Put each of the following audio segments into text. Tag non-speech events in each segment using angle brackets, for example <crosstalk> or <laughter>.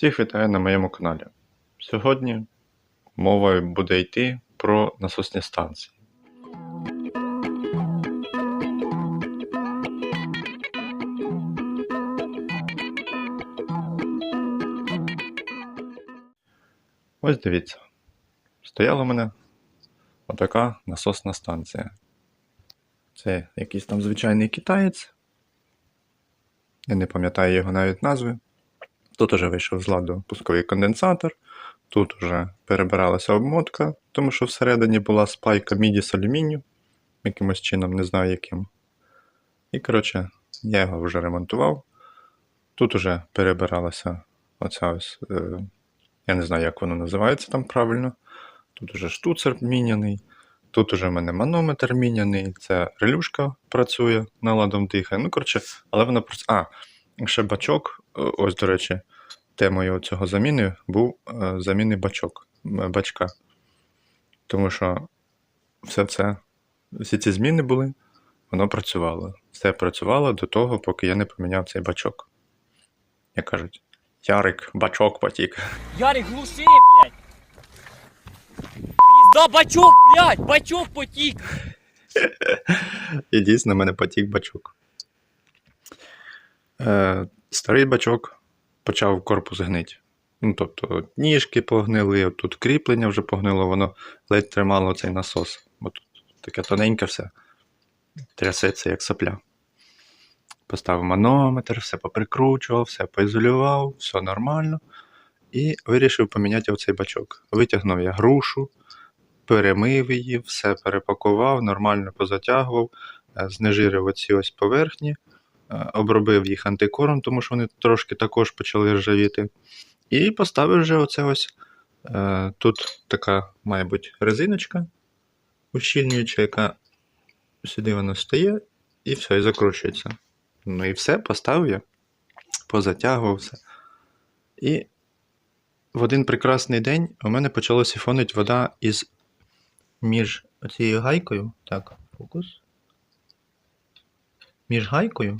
Всіх вітаю на моєму каналі. Сьогодні мова буде йти про насосні станції. Ось дивіться. Стояла у мене отака насосна станція. Це якийсь там звичайний китаєць. Я не пам'ятаю його навіть назви. Тут уже вийшов з ладу пусковий конденсатор, тут уже перебиралася обмотка, тому що всередині була спайка міді з алюмінію, якимось чином, не знаю яким. І, коротше, я його вже ремонтував. Тут уже перебиралася оця ось, е, я не знаю, як воно називається там правильно. Тут уже штуцер міняний, тут уже в мене манометр міняний, це релюшка працює, наладом дихає. Ну, коротше, але вона працює. А, ще бачок, ось, до речі, темою цього заміни був е, заміни бачок, бачка. Тому що все це, всі ці зміни були, воно працювало. Все працювало до того, поки я не поміняв цей бачок. Як кажуть, Ярик, бачок потік. Ярик, глуши, блядь! Пізда бачок, блядь! Бачок потік! І дійсно в мене потік бачок. Е, старий бачок почав корпус гнити. Ну, тобто, ніжки погнили, тут кріплення вже погнило, воно ледь тримало цей насос. Бо тут таке тоненьке все. Трясеться, як сопля. Поставив манометр, все поприкручував, все поізолював, все нормально. І вирішив поміняти оцей бачок. Витягнув я грушу, перемив її, все перепакував, нормально позатягував, е, знежирив оці ось поверхні, обробив їх антикором, тому що вони трошки також почали ржавіти. І поставив вже оце ось. е, Тут така, має бути, резиночка ущільнююча, яка сюди вона стає, і все, і закручується. Ну і все, поставив я, позатягував все. І в один прекрасний день у мене почало сіфонити вода із між цією гайкою. Так, фокус. Між гайкою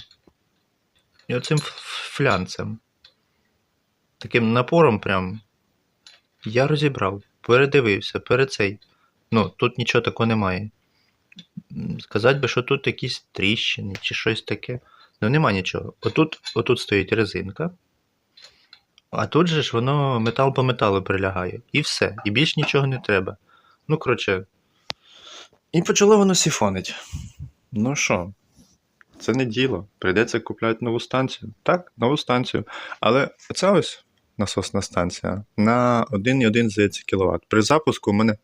і оцим флянцем. Таким напором прям. Я розібрав, передивився, перед цей. Ну, тут нічого такого немає. Сказати би, що тут якісь тріщини чи щось таке. Ну, нема нічого. Отут, отут стоїть резинка. А тут же ж воно метал по металу прилягає. І все. І більш нічого не треба. Ну, коротше. І почало воно сіфонить. Ну що, це не діло. Прийдеться купляти нову станцію. Так, нову станцію. Але це ось насосна станція на 1,1 здається кВт. При запуску у мене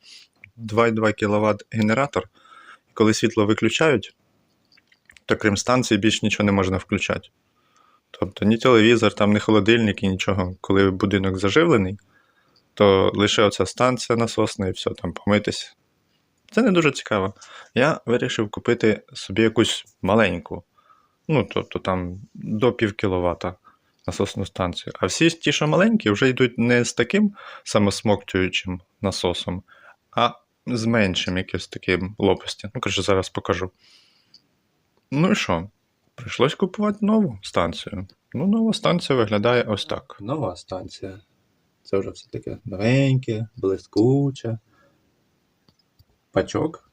2,2 кВт генератор. Коли світло виключають, то крім станції більш нічого не можна включати. Тобто ні телевізор, там, ні холодильник і нічого. Коли будинок заживлений, то лише оця станція насосна і все, там помитись. Це не дуже цікаво. Я вирішив купити собі якусь маленьку, ну, тобто там до пів кіловата насосну станцію. А всі ті, що маленькі, вже йдуть не з таким самосмоктуючим насосом, а з меншим якимось таким лопасті. Ну, коротше, зараз покажу. Ну і що? Прийшлось купувати нову станцію. Ну, нова станція виглядає ось так. Нова станція. Це вже все таке новеньке, блискуче. Пачок.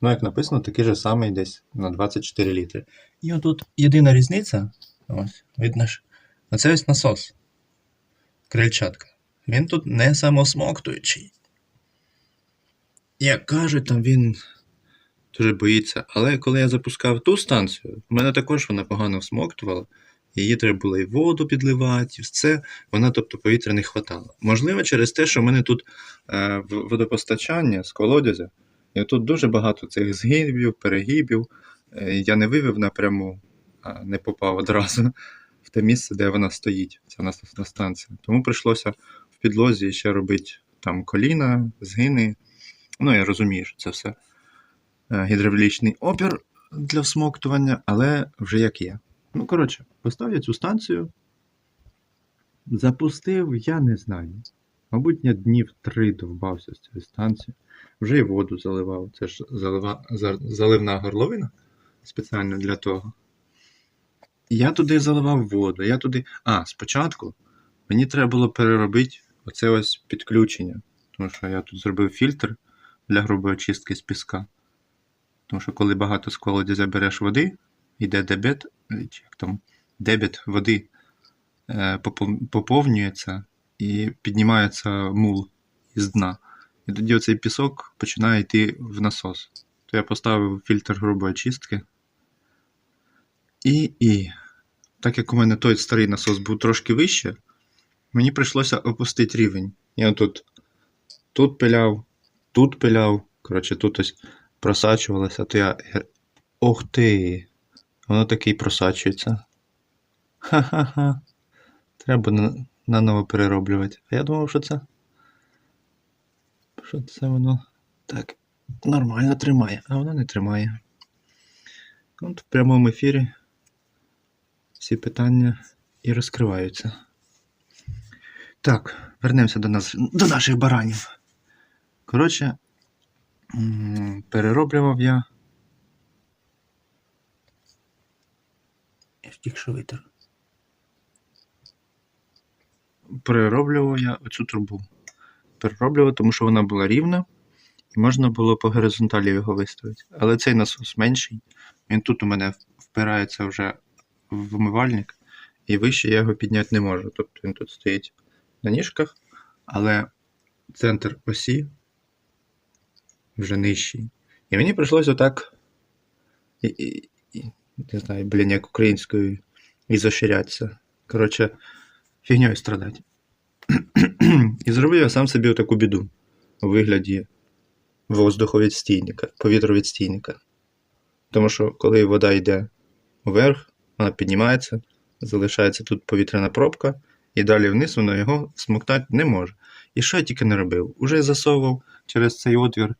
Ну, як написано, такий же самий десь на 24 літри. І отут єдина різниця. Ось, видно ж. Оце ось насос. Крильчатка. Він тут не самосмоктуючий. Як кажуть, там він дуже боїться. Але коли я запускав ту станцію, в мене також вона погано всмоктувала. Її треба було і воду підливати, і все. Вона, тобто, повітря не хватало. Можливо, через те, що в мене тут е, водопостачання з колодязя, і тут дуже багато цих згибів, перегибів. Е, я не вивів напряму, а не попав одразу в те місце, де вона стоїть, ця насосна станція. Тому прийшлося в підлозі ще робити там коліна, згини. Ну, я розумію, що це все е, гідравлічний опір для всмоктування, але вже як є. Ну, коротше, поставив я цю станцію. Запустив, я не знаю. Мабуть, я днів три довбався з цієї станції. Вже і воду заливав. Це ж залива, за- заливна горловина спеціально для того. Я туди заливав воду. Я туди. А, спочатку Мені треба було переробити оце ось підключення. Тому що я тут зробив фільтр для грубої очистки з піска. Тому що коли багато з колодязя береш води, йде дебет, як там, дебет води е, поповнюється і піднімається мул із дна. І тоді оцей пісок починає йти в насос. То я поставив фільтр грубої очистки. І, і так як у мене той старий насос був трошки вище, мені прийшлося опустити рівень. Я тут, тут пиляв, тут пиляв. Коротше, тут ось просачувалося, то я. Ох ти! Воно таки й просачується. Ха-ха-ха. Треба на- наново перероблювати. А я думав, що це. Що це воно так нормально тримає, а воно не тримає. От в прямому ефірі всі питання і розкриваються. Так, вернемося до нас, до наших баранів. Коротше, перероблював я. Я ж. Перероблював я оцю трубу. Перероблював, тому що вона була рівна, і можна було по горизонталі його виставити. Але цей насос менший. Він тут у мене впирається вже в вмивальник, і вище я його підняти не можу. Тобто він тут стоїть на ніжках, але центр осі вже нижчий. І мені прийшлося отак. Не знаю, блін, як українською і ізоширятися. Коротше, фігньою страдати. і зробив я сам собі таку біду у вигляді воздуховідстійника, повітровідстійника. Тому що коли вода йде вверх, вона піднімається, залишається тут повітряна пробка, і далі вниз воно його смоктати не може. І що я тільки не робив? Уже засовував через цей отвір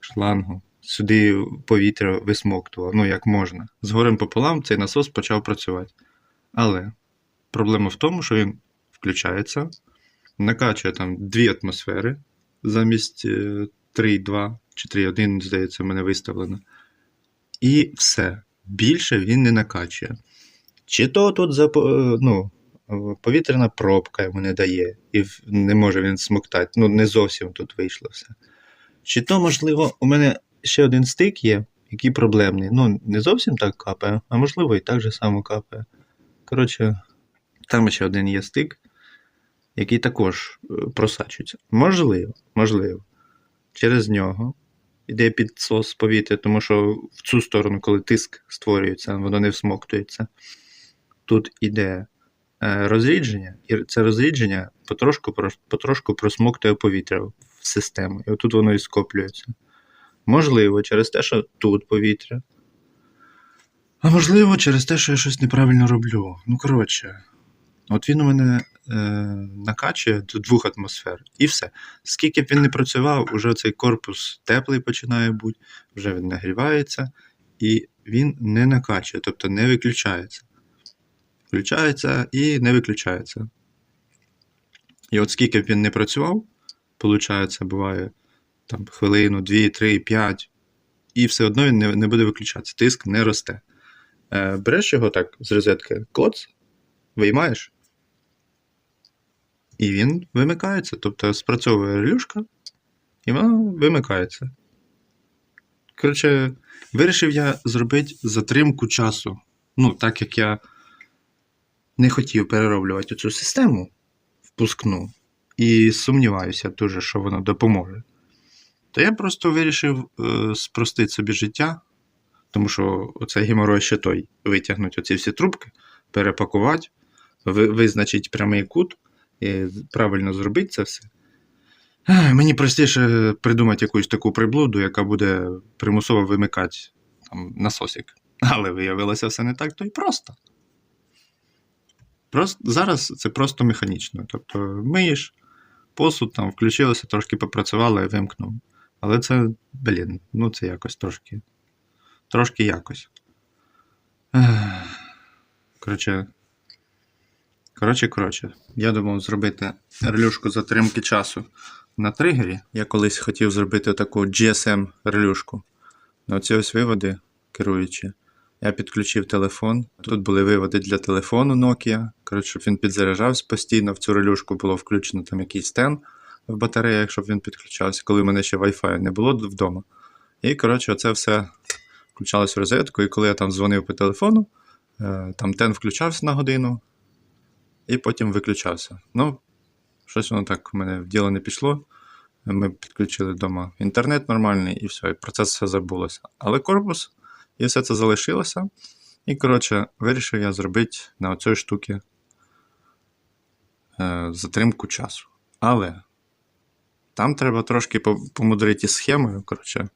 шлангу. Сюди повітря висмоктував, ну як можна. З горем пополам цей насос почав працювати. Але проблема в тому, що він включається, накачує там 2 атмосфери замість е, 3,2 чи 3,1, здається, в мене виставлено. І все. Більше він не накачує. Чи то тут запо- е, ну, е, повітряна пробка йому не дає, і не може він смоктати. Ну, не зовсім тут вийшло все. Чи то, можливо, у мене ще один стик є, який проблемний. Ну, не зовсім так капає, а можливо, і так же само капає. Коротше, там ще один є стик, який також е, просачується. Можливо, можливо. Через нього йде підсос повітря, тому що в цю сторону, коли тиск створюється, воно не всмоктується. Тут іде е, розрідження, і це розрідження потрошку, потрошку просмоктує повітря в систему. І отут воно і скоплюється. Можливо, через те, що тут повітря. А можливо, через те, що я щось неправильно роблю. Ну, коротше, от він у мене е, накачує до двох атмосфер. І все. Скільки б він не працював, уже цей корпус теплий починає бути, вже він нагрівається, і він не накачує, тобто не виключається. Включається і не виключається. І от скільки б він не працював, виходить, буває там хвилину, 2, 3, 5, і все одно він не, не буде виключатися. Тиск не росте. Е, береш його так з розетки, клоц, виймаєш, і він вимикається. Тобто спрацьовує релюшка, і вона вимикається. Коротше, вирішив я зробити затримку часу. Ну, так як я не хотів перероблювати цю систему впускну, і сумніваюся дуже, що воно допоможе. То я просто вирішив е, спростити собі життя, тому що оцей геморой ще той витягнути оці всі трубки, перепакувати, ви, визначити прямий кут і правильно зробити це все. Мені простіше придумати якусь таку приблуду, яка буде примусово вимикати там, насосик. Але виявилося все не так, то й просто. Просто зараз це просто механічно. Тобто миєш посуд, там включилося, трошки попрацювало і вимкнув. Але це, блін, ну це якось трошки. Трошки якось. Коротше. Коротше, коротше, я думав зробити релюшку затримки часу на тригері. Я колись хотів зробити таку GSM релюшку. На оці ось виводи керуючі Я підключив телефон. Тут були виводи для телефону Nokia. Коротше, щоб він підзаряджався постійно. В цю релюшку було включено там якийсь стен в батареях, щоб він підключався, коли в мене ще Wi-Fi не було вдома. І, коротше, це все включалось в розетку, і коли я там дзвонив по телефону, е, там тен включався на годину, і потім виключався. Ну, щось воно так в мене в діло не пішло. Ми підключили вдома інтернет нормальний, і все, і про це все забулося. Але корпус і все це залишилося. І, коротше, вирішив я зробити на оцій штуці е, затримку часу. Але там треба трошки помудрити схемою. Коротше,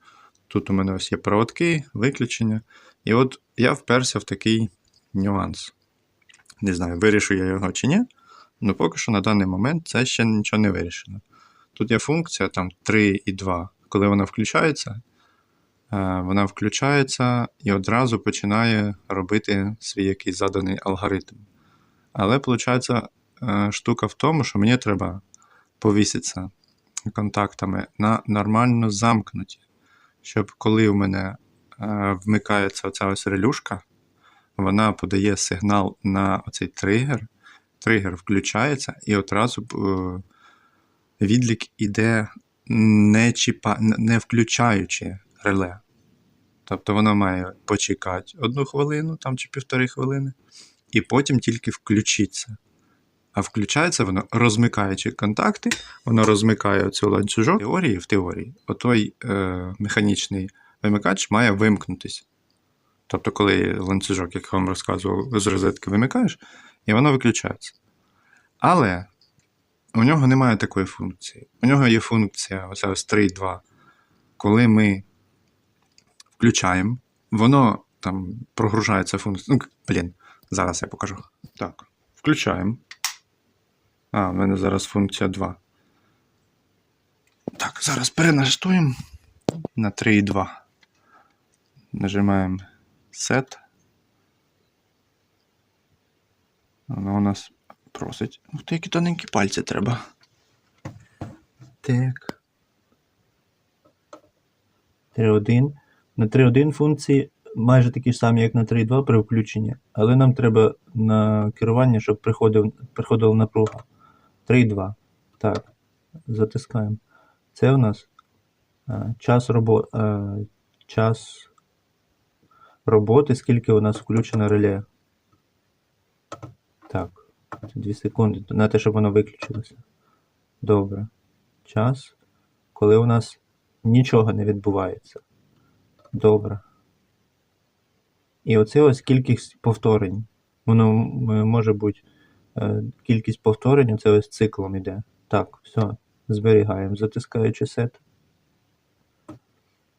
тут у мене ось є проводки, виключення. І от я вперся в такий нюанс. Не знаю, вирішу я його чи ні. Ну, поки що на даний момент це ще нічого не вирішено. Тут є функція там 3 і 2. Коли вона включається, е, вона включається і одразу починає робити свій якийсь заданий алгоритм. Але виходить, штука в тому, що мені треба повіситися контактами на нормально замкнуті, щоб коли у мене е, вмикається оця ось релюшка, вона подає сигнал на оцей тригер, тригер включається і одразу е, відлік іде не, чіпа, не включаючи реле. Тобто воно має почекати одну хвилину там, чи півтори хвилини, і потім тільки включиться. А включається воно, розмикаючи контакти, воно розмикає цю ланцюжок. Теорії, в теорії, отой е, механічний вимикач має вимкнутися. Тобто, коли ланцюжок, як я вам розказував, з розетки вимикаєш, і воно виключається. Але у нього немає такої функції. У нього є функція ось 3.2. Коли ми включаємо, воно там прогружається функція. Ну, блін, зараз я покажу. Так, включаємо. А, в мене зараз функція 2. Так, зараз переналаштуємо на 3.2. Нажимаємо Set. Воно у нас просить. Ух ти, які тоненькі пальці треба. Так. 3.1. На 3.1 функції майже такі ж самі, як на 3.2 при включенні, але нам треба на керування, щоб приходив, приходила напруга. 3.2. Так, затискаємо. Це у нас е, час, робо, е, час роботи, скільки у нас включено реле. Так, 2 секунди на те, щоб воно виключилося. Добре. Час, коли у нас нічого не відбувається. Добре. І оце ось кількість повторень. Воно може бути кількість повторень, це ось циклом іде. Так, все, зберігаємо, затискаючи сет.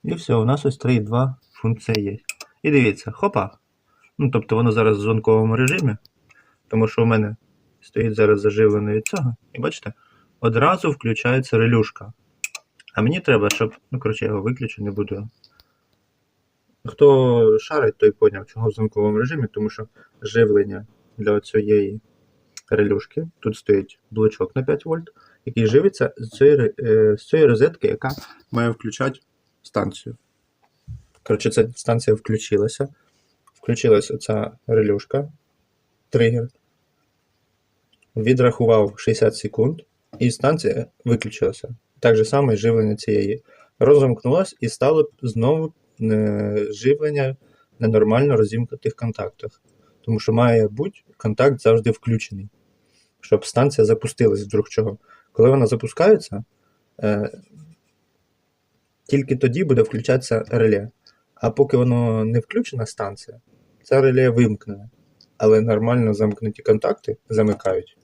І все, у нас ось 3.2 функція є. І дивіться, хопа. Ну, тобто воно зараз в дзвонковому режимі, тому що у мене стоїть зараз заживлено від цього. І бачите, одразу включається релюшка. А мені треба, щоб. Ну, коротше, я його виключу, не буду. Хто шарить, той поняв, чого в замковому режимі, тому що живлення для цієї релюшки. Тут стоїть блочок на 5 вольт, який живиться з цієї, е, з цієї розетки, яка має включати станцію. Коротше, ця станція включилася. Включилася ця релюшка, тригер. Відрахував 60 секунд, і станція виключилася. Так же само і живлення цієї розімкнулось і стало знову е, живлення на нормально розімкнутих контактах. Тому що має бути контакт завжди включений, щоб станція запустилась вдруг чого. Коли вона запускається, е, тільки тоді буде включатися реле. А поки воно не включена станція, це реле вимкнене. Але нормально замкнуті контакти замикають.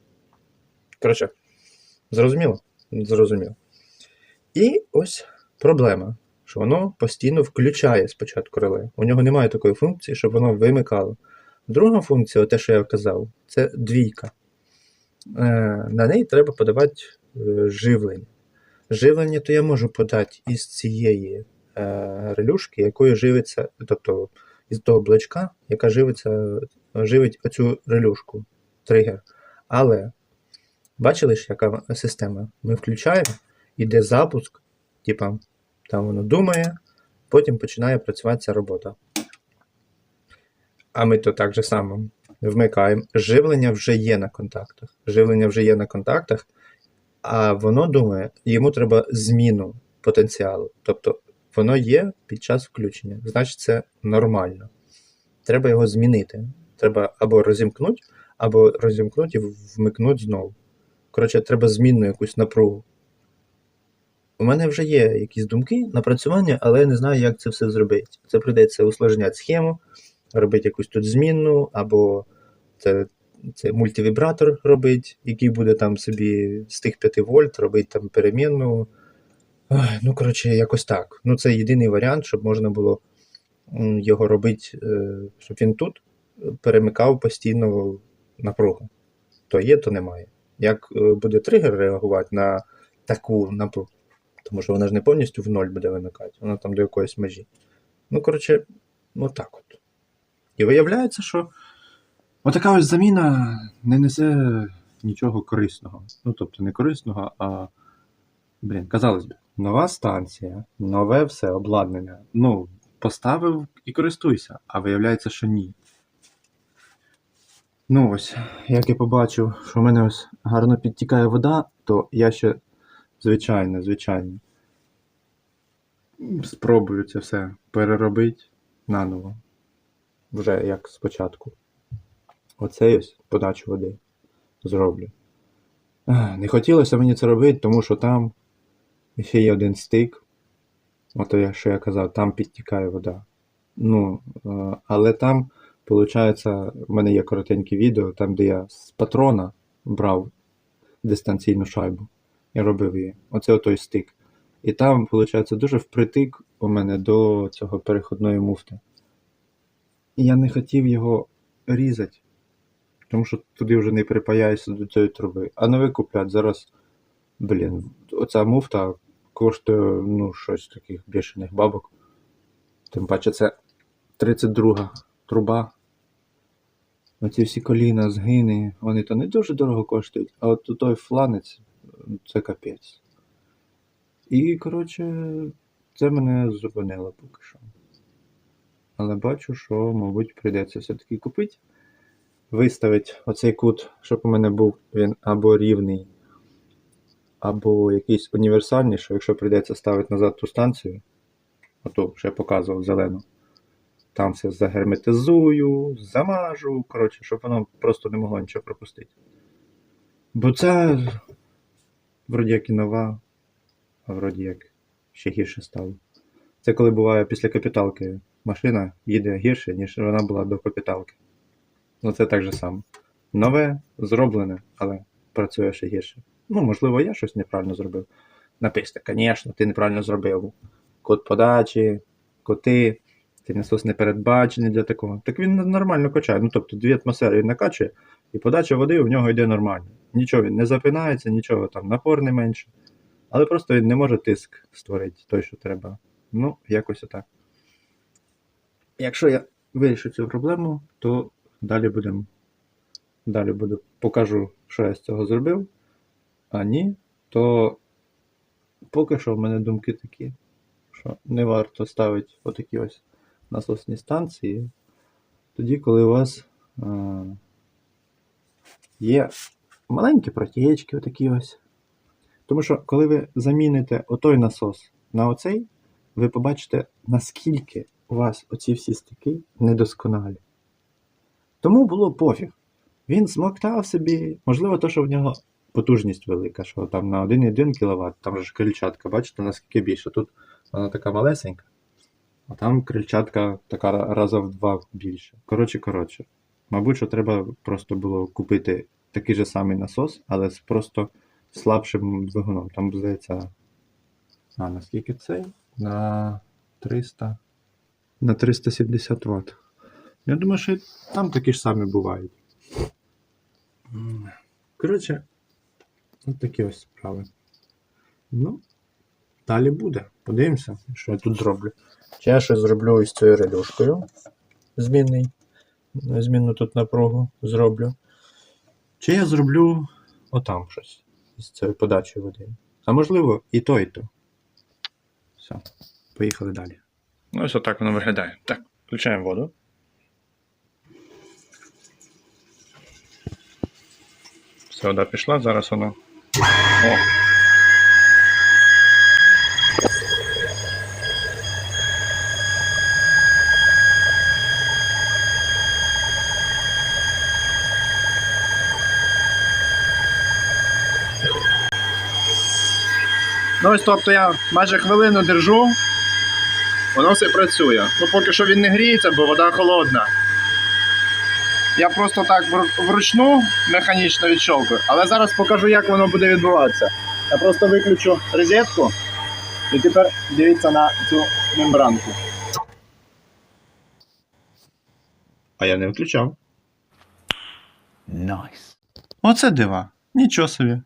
Коротше, зрозуміло? Зрозуміло. І ось проблема, що воно постійно включає спочатку реле. У нього немає такої функції, щоб воно вимикало. Друга функція, те, що я казав, це двійка. Е, на неї треба подавати е, живлення. Живлення то я можу подати із цієї е, релюшки, якою живиться, тобто із того блочка, яка живиться, живить оцю релюшку, тригер. Але бачили ж, яка система? Ми включаємо, іде запуск, типа там воно думає, потім починає працювати ця робота. А ми то так же само вмикаємо. Живлення вже є на контактах. Живлення вже є на контактах, а воно думає, йому треба зміну потенціалу. Тобто воно є під час включення. Значить, це нормально. Треба його змінити. Треба або розімкнути, або розімкнути і вмикнути знову. Коротше, треба змінну якусь напругу. У мене вже є якісь думки, напрацювання, але я не знаю, як це все зробити. Це прийдеться усложняти схему, робити якусь тут змінну, або це, це мультивібратор робити, який буде там собі з тих 5 вольт, робити там перемінну. Ну, коротше, якось так. Ну, це єдиний варіант, щоб можна було його робити, е, щоб він тут перемикав постійно напругу. То є, то немає. Як е, буде тригер реагувати на таку напругу? Тому що вона ж не повністю в ноль буде вимикати, вона там до якоїсь межі. Ну, коротше, ну так. І виявляється, що Отака ось заміна не несе нічого корисного. Ну, тобто не корисного, а. Блін, казалось би, нова станція, нове все обладнання. Ну, поставив і користуйся, а виявляється, що ні. Ну ось, як я побачив, що в мене ось гарно підтікає вода, то я ще, звичайно, звичайно, спробую це все переробити наново. Вже як спочатку. Оце ось подачу води зроблю. Не хотілося мені це робити, тому що там ще є один стик. Ото я, що я казав, там підтікає вода. Ну, е, але там, виходить, в мене є коротеньке відео, там, де я з патрона брав дистанційну шайбу і робив її. Оце той стик. І там, виходить, дуже впритик у мене до цього переходної муфти. І я не хотів його різати, тому що туди вже не припаяєшся до цієї труби. А новий куплять зараз, блін, оця муфта коштує ну, щось таких бішених бабок. Тим паче це 32 труба. Оці всі коліна, згини, вони то не дуже дорого коштують, а от той фланець це капець. І, коротше, це мене зупинило поки що. Але бачу, що, мабуть, прийдеться все-таки купити. Виставити оцей кут, щоб у мене був він або рівний, або якийсь універсальний, що якщо прийдеться ставити назад ту станцію, ото що я показував зелену, там все загерметизую, замажу, коротше, щоб воно просто не могло нічого пропустити. Бо це вроді як і нова, а вроді як ще гірше стало. Це коли буває після капіталки машина їде гірше, ніж вона була до капіталки. Ну це так же само. Нове, зроблене, але працює ще гірше. Ну, можливо, я щось неправильно зробив. Напишите, звісно, ти неправильно зробив. Код подачі, коти, цей насос не передбачений для такого. Так він нормально качає. Ну, тобто дві атмосфери він накачує, і подача води в нього йде нормально. Нічого він не запинається, нічого там, напор не менше. Але просто він не може тиск створити той, що треба. Ну, якось отак. Якщо я вирішу цю проблему, то далі будемо. Далі буду покажу, що я з цього зробив. А ні, то поки що в мене думки такі, що не варто ставити отакі ось насосні станції, тоді, коли у вас а, є маленькі протічки, отакі ось. Тому що, коли ви заміните отой насос на оцей, ви побачите, наскільки вас оці всі стики недосконалі. Тому було пофіг. Він смоктав собі, можливо, то, що в нього потужність велика, що там на 1,1 кВт, там же ж крильчатка, бачите, наскільки більше. Тут вона така малесенька, а там крильчатка така раза в два більше. Коротше, коротше. Мабуть, що треба просто було купити такий же самий насос, але з просто слабшим двигуном. Там, здається, а наскільки цей? На 300. На 370 Вт. Я думаю, що там такі ж самі бувають. Коротше, от такі ось справи. Ну, далі буде. Подивимося, що я тут зроблю. Чи я щось зроблю із цією релюшкою. Змінний. Змінну тут напругу зроблю. Чи я зроблю отам щось із цією подачею води. А можливо, і то, і то. Все, поїхали далі. Ну, ось отак воно виглядає. Так, включаємо воду. Все, вода пішла, зараз воно. О! Ну ось тобто я майже хвилину держу воно все працює. Ну поки що він не гріється, бо вода холодна. Я просто так вручну механічно відщолкую, але зараз покажу, як воно буде відбуватися. Я просто виключу розетку і тепер дивіться на цю мембранку. А я не виключав. Найс. Оце дива. Нічого собі.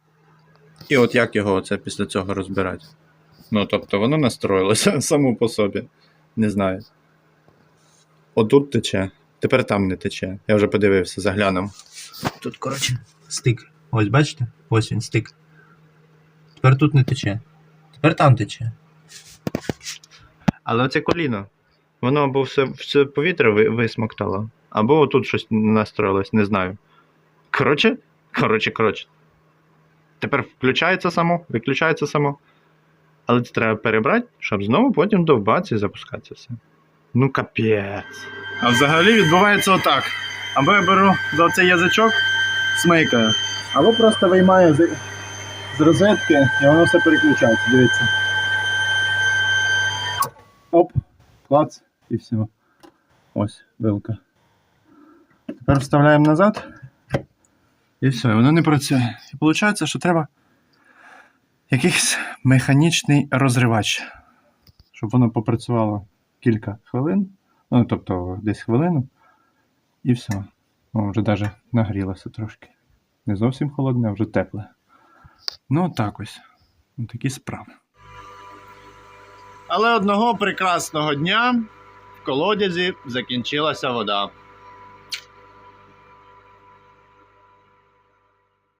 І от як його оце після цього розбирати? Ну, тобто воно настроїлося <laughs> само по собі. Не знаю. Отут тече, тепер там не тече. Я вже подивився, заглянув. Тут, коротше, стик. Ось бачите? Ось він стик. Тепер тут не тече. Тепер там тече. Але оце коліно. Воно або все, все повітря ви- висмоктало, або тут щось настроїлось, не знаю. Коротше, коротше, коротше. Тепер включається само, виключається само. Але це треба перебрати, щоб знову потім довбатися і запускатися все. Ну капець. А взагалі відбувається отак. Або я беру за цей язичок, смикаю, або просто виймаю з, з розетки і воно все переключається, дивіться. Оп, клац і все. Ось вилка. Тепер вставляємо назад. І все, воно не працює. І виходить, що треба якийсь механічний розривач, щоб воно попрацювало кілька хвилин. Ну, тобто десь хвилину. І все. О, вже навіть нагрілося трошки. Не зовсім холодне, а вже тепле. Ну, так ось. Ну, такі справи. Але одного прекрасного дня в колодязі закінчилася вода.